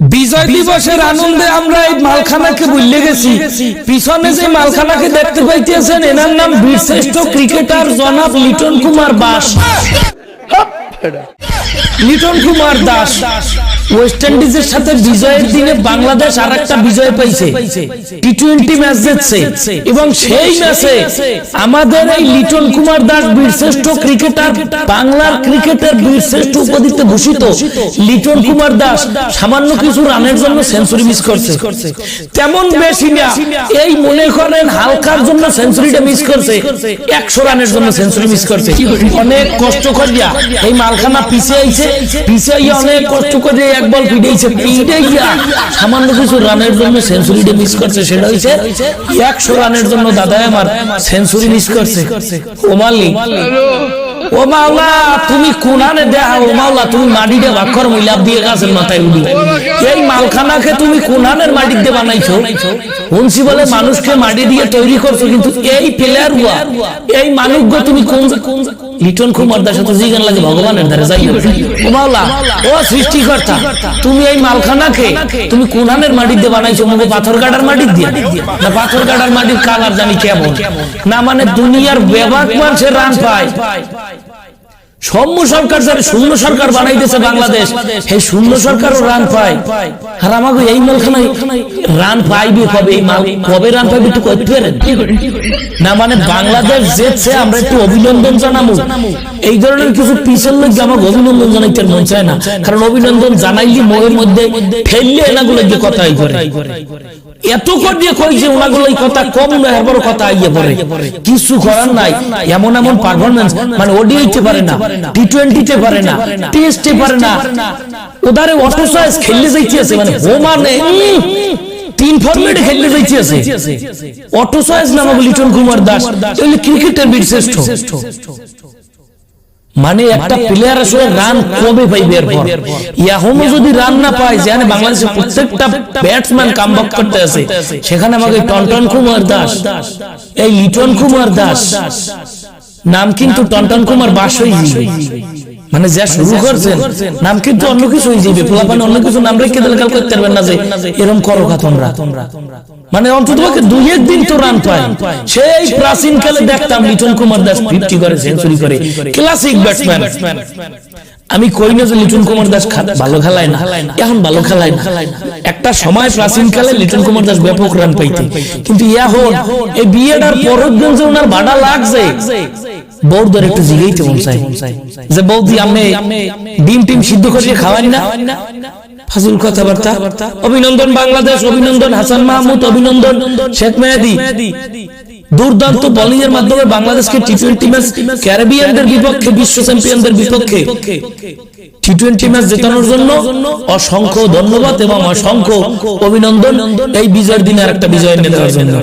বিজয় দিবসের আনন্দে আমরা এই মালখানাকে ভুলে গেছি। পিছনে যে মালখানাকে দেখতে পাইতেছেন এনার নাম বীরশ্রেষ্ঠ ক্রিকেটার জনাব লিটন কুমার বাস লিটন কুমার দাস। ওয়েস্ট ইন্ডিজের সাথে বিজয়ের দিনে বাংলাদেশ আর একটা বিজয় পাইছে। টি টোয়েন্টি ম্যাচ জিতছে। এবং সেই ম্যাচে আমাদের এই লিটন কুমার দাস বীরশ্রেষ্ঠ ক্রিকেটার বাংলার ক্রিকেটের বীরশ্রেষ্ঠ উপাধিতে ভূষিত লিটন কুমার দাস সামান্য কিছু রানের জন্য সেঞ্চুরি মিস করছে। তেমন বেশি না এই মনে করেন হালকার জন্য সেঞ্চুরিটা মিস করছে। একশো রানের জন্য সেঞ্চুরি মিস করছে। অনেক কষ্ট করিয়া এই মালখানা পিছে আইছে। পিছে আইয়া অনেক কষ্ট করে এক বল পিটাইছে পিটাইয়া সামান্য কিছু রানের জন্য সেঞ্চুরিটা মিস করছে সেটা হইছে একশো রানের জন্য দাদা আমার সেঞ্চুরি মিস করছে। ও মালিক তুমি এই মালখানাকে তুমি তুমি কোন লিটন ভগবানের সৃষ্টিকর্তা, তুমি এই মালখানাকে তুমি কোনানের মাটি দিয়ে বানাইছো, মুখে পাথর কাটার মাটি দিয়ে? না, পাথর কাটার মাটির কালার জানি কেমন? না মানে দুনিয়ার বেবাক মানুষের রান পায়। সৌম্য সরকার যারা শূন্য সরকার বানাইতেছে বাংলাদেশ শূন্য রান পায়। আর আমাকে এই মালখানায় রান পাইবে কবে? কবে রান পাইবে একটু করতে পারেন? না মানে বাংলাদেশ জেতছে, আমরা একটু অভিনন্দন জানাব এই ধরনের কিছু লোক আমাকে অভিনন্দন জানাইতে মন চায় না। কারণ অভিনন্দন জানাইলে মধ্যে ফেললে এনাগুলো গিয়ে কথাই করে। করিয়ে কইছে ওনাগুলো কথা কম না এবার কথা আইয়ে পড়ে। কিছু করার নাই, এমন এমন পারফরমেন্স মানে ওডিআইতে পারে না। টি টোয়েন্টিতে পারে না। টেস্টে পারে না। ওদারে অটোসাইজ খেললে যাইতেছে মানে। ও মানে তিন ফরম্যাটে খেলতে যাইতেছে অটোসাইজ নামক লিটন কুমার দাস। এগুলো ক্রিকেটের বীর শ্রেষ্ঠ মানে একটা প্লেয়ার আসলে রান কবে পাইবে এরপর? যদি রান না পায় যেখানে বাংলাদেশের প্রত্যেকটা ব্যাটসম্যান কামব্যাক করতে আছে সেখানে আমাকে টনটন কুমার দাস। এই লিটন কুমার দাস। নাম কিন্তু টনটন কুমার বাসই মানে যা শুরু করছেন নাম কিন্তু অন্য কিছু হয়ে যাবে পোলাপানি অন্য কিছু নাম রেখে দিলে কাল করতে পারবেন না যে এরকম করো কা তোমরা। মানে অন্তত দুই একদিন তো রান পায়। সেই প্রাচীন কালে দেখতাম লিটন কুমার দাস ফিফটি করে সেঞ্চুরি করে। ক্লাসিক ব্যাটসম্যান আমি কই না যে লিটন কুমার দাস ভালো খেলায় না। এখন ভালো খেলায় না। একটা সময় প্রাচীন কালে লিটন কুমার দাস ব্যাপক রান পাইতে। কিন্তু এখন এই বিয়েটার পরের দিন যে ওনার ভাড়া লাগছে। বৌদ্ধর একটু জিগেইতে মন চাই যে বৌদি, আমি ডিম টিম সিদ্ধ করিয়ে খাওয়াই না। ফাজুল কথাবার্তা। অভিনন্দন বাংলাদেশ, অভিনন্দন হাসান মাহমুদ, অভিনন্দন শেখ মেহেদি। দুর্দান্ত বোলিং এর মাধ্যমে বাংলাদেশকে টি টোয়েন্টি ম্যাচ ক্যারিবিয়ানদের বিপক্ষে বিশ্ব চ্যাম্পিয়নদের বিপক্ষে। টি টোয়েন্টি ম্যাচ জেতানোর জন্য অসংখ্য ধন্যবাদ এবং অসংখ্য অভিনন্দন। এই বিজয়ের দিনে আর একটা বিজয় এনে দেওয়ার জন্য।